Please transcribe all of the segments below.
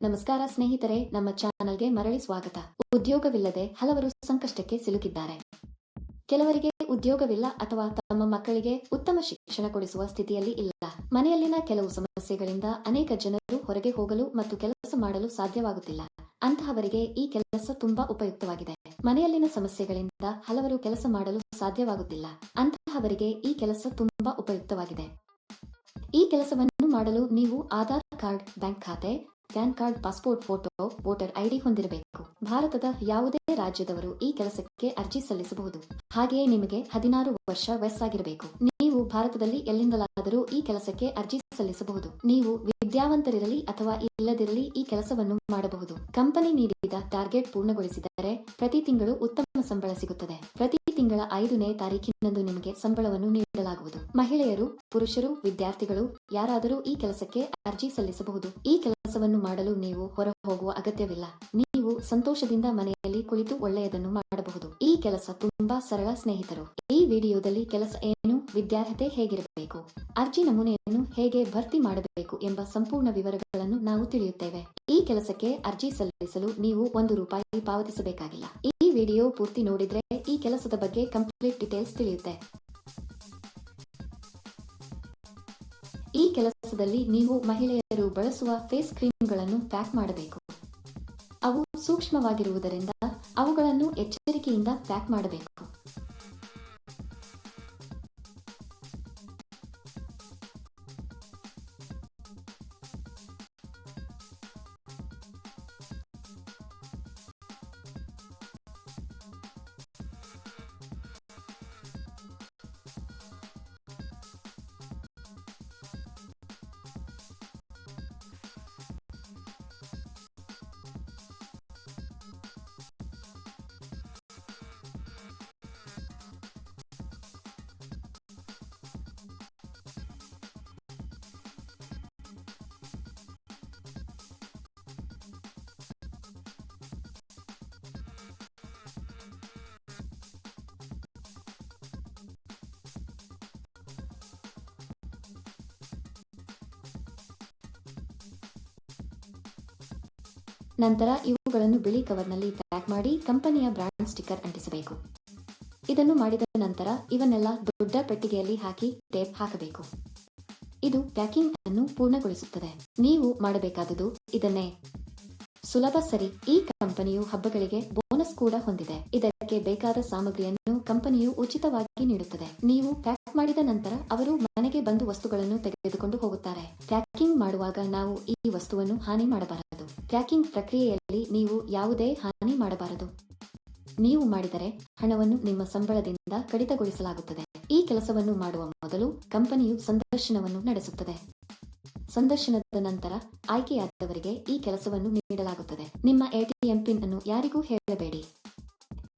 ನಮಸ್ಕಾರ ಸ್ನೇಹಿತರೆ, ನಮ್ಮ ಚಾನಲ್ಗೆ ಮರಳಿ ಸ್ವಾಗತ. ಉದ್ಯೋಗವಿಲ್ಲದೆ ಹಲವರು ಸಂಕಷ್ಟಕ್ಕೆ ಸಿಲುಕಿದ್ದಾರೆ. ಕೆಲವರಿಗೆ ಉದ್ಯೋಗವಿಲ್ಲ ಅಥವಾ ತಮ್ಮ ಮಕ್ಕಳಿಗೆ ಉತ್ತಮ ಶಿಕ್ಷಣ ಕೊಡಿಸುವ ಸ್ಥಿತಿಯಲ್ಲಿ ಇಲ್ಲ. ಮನೆಯಲ್ಲಿನ ಕೆಲವು ಸಮಸ್ಯೆಗಳಿಂದ ಅನೇಕ ಜನರು ಹೊರಗೆ ಹೋಗಲು ಮತ್ತು ಕೆಲಸ ಮಾಡಲು ಸಾಧ್ಯವಾಗುತ್ತಿಲ್ಲ. ಅಂತಹವರಿಗೆ ಈ ಕೆಲಸ ತುಂಬಾ ಉಪಯುಕ್ತವಾಗಿದೆ. ಮನೆಯಲ್ಲಿನ ಸಮಸ್ಯೆಗಳಿಂದ ಹಲವರು ಕೆಲಸ ಮಾಡಲು ಸಾಧ್ಯವಾಗುತ್ತಿಲ್ಲ. ಅಂತಹವರಿಗೆ ಈ ಕೆಲಸ ತುಂಬಾ ಉಪಯುಕ್ತವಾಗಿದೆ. ಈ ಕೆಲಸವನ್ನು ಮಾಡಲು ನೀವು ಆಧಾರ್ ಕಾರ್ಡ್, ಬ್ಯಾಂಕ್ ಖಾತೆ PAN card, passport, photo, voter ID ಹೊಂದಿರಬೇಕು. ಭಾರತದ ಯಾವುದೇ ರಾಜ್ಯದವರು ಈ ಕೆಲಸಕ್ಕೆ ಅರ್ಜಿ ಸಲ್ಲಿಸಬಹುದು. ಹಾಗೆಯೇ ನಿಮಗೆ ಹದಿನಾರು ವರ್ಷ ವಯಸ್ಸಾಗಿರಬೇಕು. ನೀವು ಭಾರತದಲ್ಲಿ ಎಲ್ಲಿಂದಲಾದರೂ ಈ ಕೆಲಸಕ್ಕೆ ಅರ್ಜಿ ಸಲ್ಲಿಸಬಹುದು. ನೀವು ವಿದ್ಯಾವಂತರಿರಲಿ ಅಥವಾ ಇಲ್ಲದಿರಲಿ ಈ ಕೆಲಸವನ್ನು ಮಾಡಬಹುದು. ಕಂಪನಿ ನೀಡಿದ ಟಾರ್ಗೆಟ್ ಪೂರ್ಣಗೊಳಿಸಿದರೆ ಪ್ರತಿ ತಿಂಗಳು ಉತ್ತಮ ಸಂಬಳ ಸಿಗುತ್ತದೆ. ಪ್ರತಿ ತಿಂಗಳ ಐದನೇ ತಾರೀಕಿನಂದು ನಿಮಗೆ ಸಂಬಳವನ್ನು ನೀಡಲಾಗುವುದು. ಮಹಿಳೆಯರು, ಪುರುಷರು, ವಿದ್ಯಾರ್ಥಿಗಳು ಯಾರಾದರೂ ಈ ಕೆಲಸಕ್ಕೆ ಅರ್ಜಿ ಸಲ್ಲಿಸಬಹುದು. ಈ ಕೆಲಸವನ್ನು ಮಾಡಲು ನೀವು ಹೊರ ಹೋಗುವ ಅಗತ್ಯವಿಲ್ಲ. ನೀವು ಸಂತೋಷದಿಂದ ಮನೆಯಲ್ಲಿ ಕುಳಿತು ಒಳ್ಳೆಯದನ್ನು ಮಾಡಬಹುದು. ಈ ಕೆಲಸ ತುಂಬಾ ಸರಳ ಸ್ನೇಹಿತರು. ಈ ವಿಡಿಯೋದಲ್ಲಿ ಕೆಲಸ ಏನು ವಿದ್ಯಾರ್ಹತೆ ಹೇಗಿರಬೇಕು ಅರ್ಜಿ ನಮೂನೆಯನ್ನು ಹೇಗೆ ಭರ್ತಿ ಮಾಡಬೇಕು ಎಂಬ ಸಂಪೂರ್ಣ ವಿವರಗಳನ್ನು ನಾವು ತಿಳಿಯುತ್ತೇವೆ. ಈ ಕೆಲಸಕ್ಕೆ ಅರ್ಜಿ ಸಲ್ಲಿಸಲು ನೀವು ಒಂದು ರೂಪಾಯಿ ಪಾವತಿಸಬೇಕಾಗಿಲ್ಲ. ಈ ವಿಡಿಯೋ ಪೂರ್ತಿ ನೋಡಿದ್ರೆ ಈ ಕೆಲಸದ ಬಗ್ಗೆ ಕಂಪ್ಲೀಟ್ ಡೀಟೇಲ್ಸ್ ತಿಳಿಯುತ್ತೆ. ಈ ಕೆಲಸದಲ್ಲಿ ನೀವು ಮಹಿಳೆಯರು ಬಳಸುವ ಫೇಸ್ ಕ್ರೀಮ್ಗಳನ್ನು ಪ್ಯಾಕ್ ಮಾಡಬೇಕು. ಅವು ಸೂಕ್ಷ್ಮವಾಗಿರುವುದರಿಂದ ಅವುಗಳನ್ನು ಎಚ್ಚರಿಕೆಯಿಂದ ಪ್ಯಾಕ್ ಮಾಡಬೇಕು. ನಂತರ ಇವುಗಳನ್ನು ಬಿಳಿ ಕವರ್ನಲ್ಲಿ ಪ್ಯಾಕ್ ಮಾಡಿ ಕಂಪನಿಯ ಬ್ರಾಂಡ್ ಸ್ಟಿಕ್ಕರ್ ಅಂಟಿಸಬೇಕು. ಇದನ್ನು ಮಾಡಿದ ನಂತರ ಇವನ್ನೆಲ್ಲ ದೊಡ್ಡ ಪೆಟ್ಟಿಗೆಯಲ್ಲಿ ಹಾಕಿ ಟೇಪ್ ಹಾಕಬೇಕು. ಇದು ಪ್ಯಾಕಿಂಗ್ ಅನ್ನು ಪೂರ್ಣಗೊಳಿಸುತ್ತದೆ. ನೀವು ಮಾಡಬೇಕಾದುದು ಇದನ್ನೇ. ಸುಲಭ ಸರಿ, ಈ ಕಂಪನಿಯು ಹಬ್ಬಗಳಿಗೆ ಬೋನಸ್ ಕೂಡ ಹೊಂದಿದೆ. ಇದಕ್ಕೆ ಬೇಕಾದ ಸಾಮಗ್ರಿಯನ್ನು ಕಂಪನಿಯು ಉಚಿತವಾಗಿ ನೀಡುತ್ತದೆ. ನೀವು ಪ್ಯಾಕ್ ಮಾಡಿದ ನಂತರ ಅವರು ಮನೆಗೆ ಬಂದು ವಸ್ತುಗಳನ್ನು ತೆಗೆದುಕೊಂಡು ಹೋಗುತ್ತಾರೆ. ಪ್ಯಾಕಿಂಗ್ ಮಾಡುವಾಗ ನಾವು ಈ ವಸ್ತುವನ್ನು ಹಾನಿ ಮಾಡಬಾರದು. ಪ್ಯಾಕಿಂಗ್ ಪ್ರಕ್ರಿಯೆಯಲ್ಲಿ ನೀವು ಯಾವುದೇ ಹಾನಿ ಮಾಡಬಾರದು. ನೀವು ಮಾಡಿದರೆ ಹಣವನ್ನು ನಿಮ್ಮ ಸಂಬಳದಿಂದ ಕಡಿತಗೊಳಿಸಲಾಗುತ್ತದೆ. ಈ ಕೆಲಸವನ್ನು ಮಾಡುವ ಮೊದಲು ಕಂಪನಿಯು ಸಂದರ್ಶನವನ್ನು ನಡೆಸುತ್ತದೆ. ಸಂದರ್ಶನದ ನಂತರ ಆಯ್ಕೆಯಾದವರಿಗೆ ಈ ಕೆಲಸವನ್ನು ನೀಡಲಾಗುತ್ತದೆ. ನಿಮ್ಮ ಎಟಿಎಂ ಪಿನ್ ಅನ್ನು ಯಾರಿಗೂ ಹೇಳಬೇಡಿ.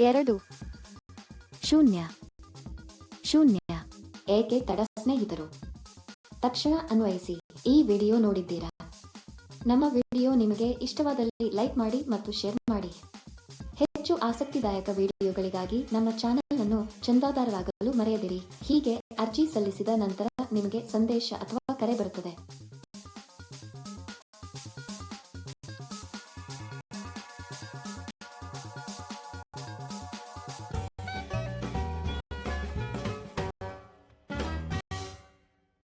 ಎರಡು. ಶೂನ್ಯ. ಶೂನ್ಯ. ಏಕೆ ತಡ ಸ್ನೇಹಿತರು? ತಕ್ಷಣ ಅನ್ವಯಿಸಿ, ಈ ವಿಡಿಯೋ ನೋಡಿದ್ದೀರಾ? ನಮ್ಮ ವಿಡಿಯೋ ನಿಮಗೆ ಇಷ್ಟವಾದಲ್ಲಿ ಲೈಕ್ ಮಾಡಿ ಮತ್ತು ಶೇರ್ ಮಾಡಿ. ಹೆಚ್ಚು ಆಸಕ್ತಿದಾಯಕ ವಿಡಿಯೋಗಳಿಗಾಗಿ ನಮ್ಮ ಚಾನೆಲ್ ಅನ್ನು ಚಂದಾದಾರರಾಗಲು ಮರೆಯದಿರಿ. ಹೀಗೆ ಅರ್ಜಿ ಸಲ್ಲಿಸಿದ ನಂತರ ನಿಮಗೆ ಸಂದೇಶ ಅಥವಾ ಕರೆ ಬರುತ್ತದೆ.